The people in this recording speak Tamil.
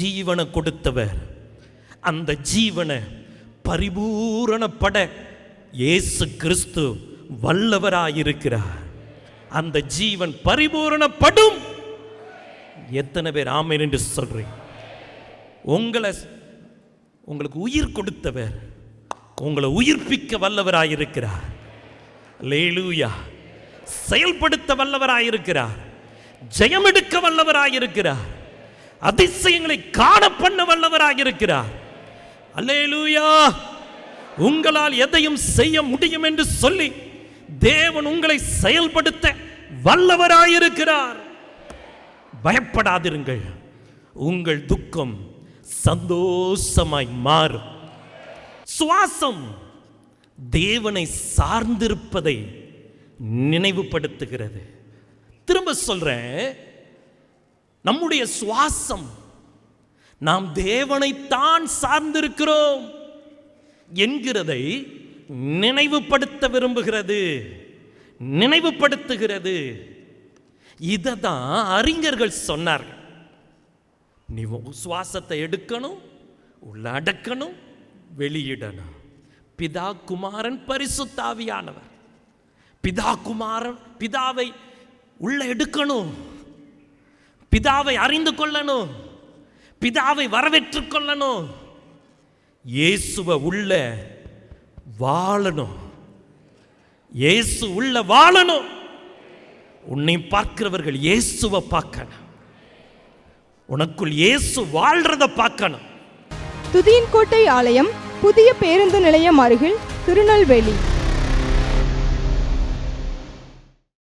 ஜீவனை கொடுத்தவர். அந்த ஜீவனை பரிபூரணப்பட இயேசு கிறிஸ்து வல்லவராயிருக்கிறார். அந்த ஜீவன் பரிபூரணப்படும். எத்தனை பேர் ஆமேன் என்று சொல்றேன். உங்களை உங்களுக்கு உயிர் கொடுத்தவர். உங்களை உயிர்ப்பிக்க வல்லவராயிருக்கிறார். லேலூயா செயல்படுத்த வல்லவராயிருக்கிறார். ஜெயமெடுக்க வல்லவராயிருக்கிறார். அதிசயங்களை காண பண்ண வல்லவராயிருக்கிறார் அல்லேலூயா. உங்களால் எதையும் செய்ய முடியும் என்று சொல்லி தேவன் உங்களை செயல்படுத்த வல்லவராயிருக்கிறார் பயப்படாதிருங்கள். உங்கள் துக்கம் சந்தோஷமாய் மாறும். சுவாசம் தேவனை சார்ந்திருப்பதை நினைவுபடுத்துகிறது. திரும்ப சொல்றேன். நம்முடைய சுவாசம். நாம் தேவனைத்தான் சார்ந்திருக்கிறோம் என்கிறதை நினைவுபடுத்த விரும்புகிறது. நினைவுபடுத்துகிறது. இதை தான் அறிஞர்கள் சொன்னார்கள். நீ சுவாசத்தை எடுக்கணும் உள்ள அடக்கணும் வெளியிடணும். பிதா குமாரன் பரிசுத்தாவியானவர். பிதா குமாரன் பிதாவை உள்ள எடுக்கணும். பிதாவை அறிந்து கொள்ளணும். பிதாவை வரவேற்று கொள்ளணும். இயேசுவை உள்ள வாழணும். இயேசு உள்ள வாழணும். உன்னை பார்க்கிறவர்கள் இயேசுவை பார்க்கணும். உனக்குள் இயேசு வாழ்றத பார்க்கணும். துதியன்கோட்டை ஆலயம் புதிய பேருந்து நிலையம் அருகில் திருநெல்வேலி.